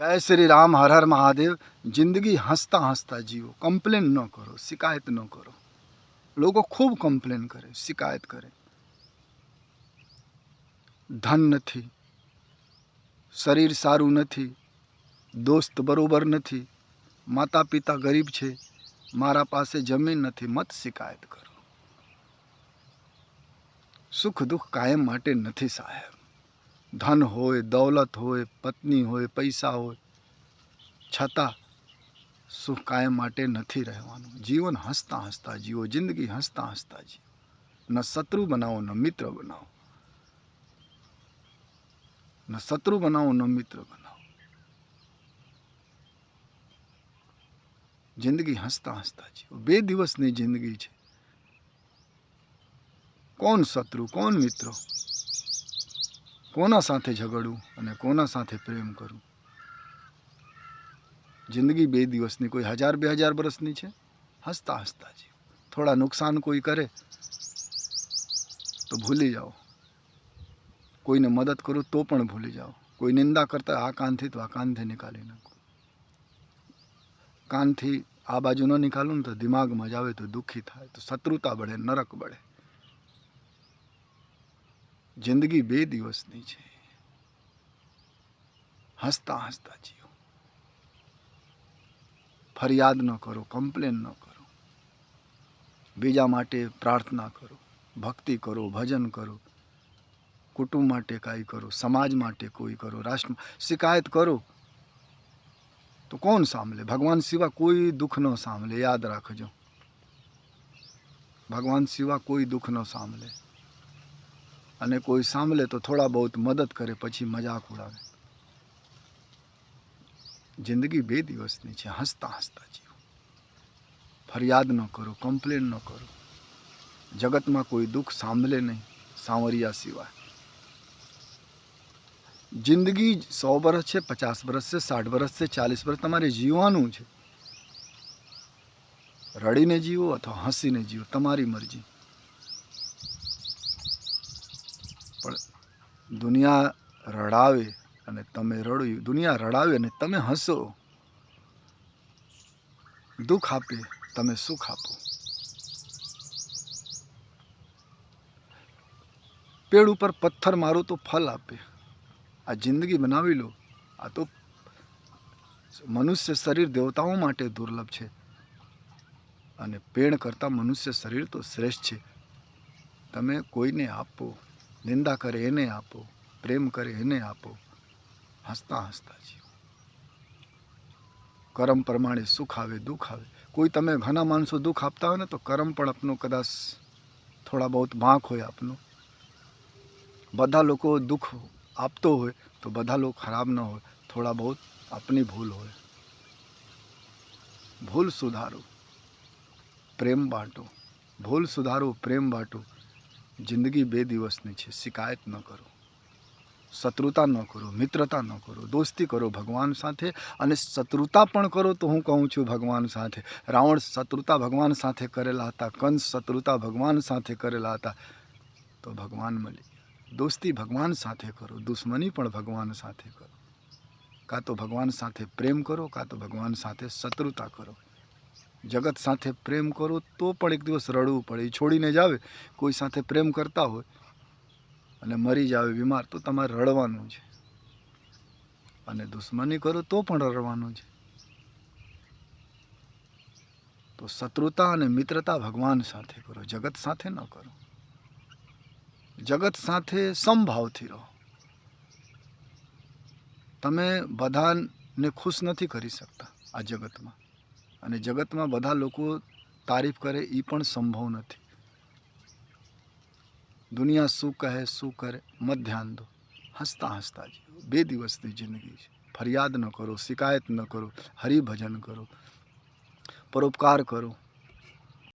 જય શ્રી રામ હર હર મહાદેવ જિંદગી હસતા હસતા જીવો કમ્પ્લેન ન કરો શિકાયત ન કરો લોકો ખૂબ કમ્પ્લેન કરે શિકાયત કરે ધન નથી શરીર સારું નથી દોસ્ત બરોબર નથી માતા પિતા ગરીબ છે મારા પાસે જમીન નથી મત શિકાયત કરો સુખ દુઃખ કાયમ માટે નથી સાહેબ ધન હોય, દૌલત હોય, પત્ની હોય, પૈસા હોય, છતાં સુખ કાયમ માટે નથી રહેવાનું? જીવન હસતા હસતા જીવો, જિંદગી હસતા હસતા જીવો. ન શત્રુ બનાવો, ન મિત્ર બનાવો. ન શત્રુ બનાવો, ન મિત્ર બનાવો. જિંદગી હસતા હસતા જીવો. બે દિવસની જિંદગી છે. કોણ શત્રુ, કોણ મિત્રો? કોના સાથે ઝઘડવું અને કોના સાથે પ્રેમ કરવું જિંદગી બે દિવસની, કોઈ હજાર બે હજાર વર્ષની છે? હસતા હસતા જીવ. થોડા નુકસાન કોઈ કરે તો ભૂલી જાઓ. કોઈને મદદ કરો તો પણ ભૂલી જાઓ. કોઈ નિંદા કરતા આ કાનથી તો આ કાનથી નીકાળી નાખો. કાનથી આ બાજુ ન નીકાળું ને તો દિમાગમાં જ આવે તો દુઃખી થાય, તો શત્રુતા બળે, નરક બળે. જિંદગી બે દિવસની છે. હસતા હસતા જીવો. ફરિયાદ ન કરો, કમ્પ્લેન ન કરો. બીજા માટે પ્રાર્થના કરો, ભક્તિ કરો, ભજન કરો. કુટુંબ માટે કાંઈ કરો, સમાજ માટે કોઈ કરો, રાષ્ટ્ર શિકાયત કરો. તો કોણ સાંભળે? ભગવાન સિવા કોઈ દુઃખ ન સાંભળે. યાદ રાખજો. ભગવાન સિવા કોઈ દુઃખ ન સાંભળે. અને કોઈ સાંભળે તો થોડા બહુ મદદ કરે, પછી મજાક ઉડાવે. જિંદગી બે દિવસની છે, હસતા હસતા જીવો. ફરિયાદ ન કરો, કમ્પ્લેન ન કરો. જગતમાં કોઈ દુઃખ સાંભળે નહીં, સાંવરિયા સિવાય. જિંદગી સો વર્ષ છે, પચાસ વર્ષ છે, સાઠ વર્ષ છે, ચાલીસ વર્ષ તમારે જીવવાનું છે. રડીને જીવો અથવા હસીને જીવો, તમારી મરજી. દુનિયા રડાવે અને તમે રડ્યું દુનિયા રડાવે અને તમે હસો. દુઃખ આપે, તમે સુખ આપો. પેડ ઉપર પથ્થર મારો તો ફલ આપે. આ જિંદગી બનાવી લો. આ તો મનુષ્ય શરીર દેવતાઓ માટે દુર્લભ છે. અને પેડ કરતાં મનુષ્ય શરીર તો શ્રેષ્ઠ છે. તમે કોઈને આપો. નિંદા કરે એને આપો, પ્રેમ કરે એને આપો. હસતા હસતા જીવો. કર્મ પ્રમાણે સુખ આવે, દુઃખ આવે. કોઈ તમે ઘણા માણસો દુઃખ આપતા હોય ને તો કર્મ પણ આપનું કદાચ થોડા બહુ વાંક હોય આપનો. બધા લોકો દુઃખ આપતો હોય તો બધા લોકો ખરાબ ન હોય. થોડા બહુ આપની ભૂલ હોય. ભૂલ સુધારો. પ્રેમ બાંટો. ભૂલ સુધારો, પ્રેમ બાંટો. જિંદગી બે દિવસની છે. શિકાયત ન કરો. શત્રુતા ન કરો. મિત્રતા ન કરો. દોસ્તી કરો ભગવાન સાથે અને શત્રુતા પણ કરો તો હું કહું છું ભગવાન સાથે. રાવણ શત્રુતા ભગવાન સાથે કરેલા હતા. કંસ શત્રુતા ભગવાન સાથે કરેલા હતા. તો ભગવાન મળી દોસ્તી ભગવાન સાથે કરો. દુશ્મની પણ ભગવાન સાથે કરો. કાં તો ભગવાન સાથે પ્રેમ કરો, કાં તો ભગવાન સાથે શત્રુતા કરો. જગત સાથે પ્રેમ કરો તો પણ એક દિવસ રડવું પડે. એ છોડીને જ આવે. કોઈ સાથે પ્રેમ કરતા હોય અને મરી જાવે બીમાર, તો તમારે રડવાનું છે. અને દુશ્મની કરો તો પણ રડવાનું છે. તો શત્રુતા અને મિત્રતા ભગવાન સાથે કરો. જગત સાથે ન કરો. જગત સાથે સમભાવથી રહો. તમે બધાને ખુશ નથી કરી શકતા આ જગતમાં. અને જગતમાં બધા લોકો તારીફ કરે એ પણ સંભવ નથી. દુનિયા શું કહે, શું કરે, મત ધ્યાન દો. હસતા હસતા જીવો. બે દિવસની જિંદગી છે. ફરિયાદ ન કરો, શિકાયત ન કરો, હરિભજન કરો, પરોપકાર કરો.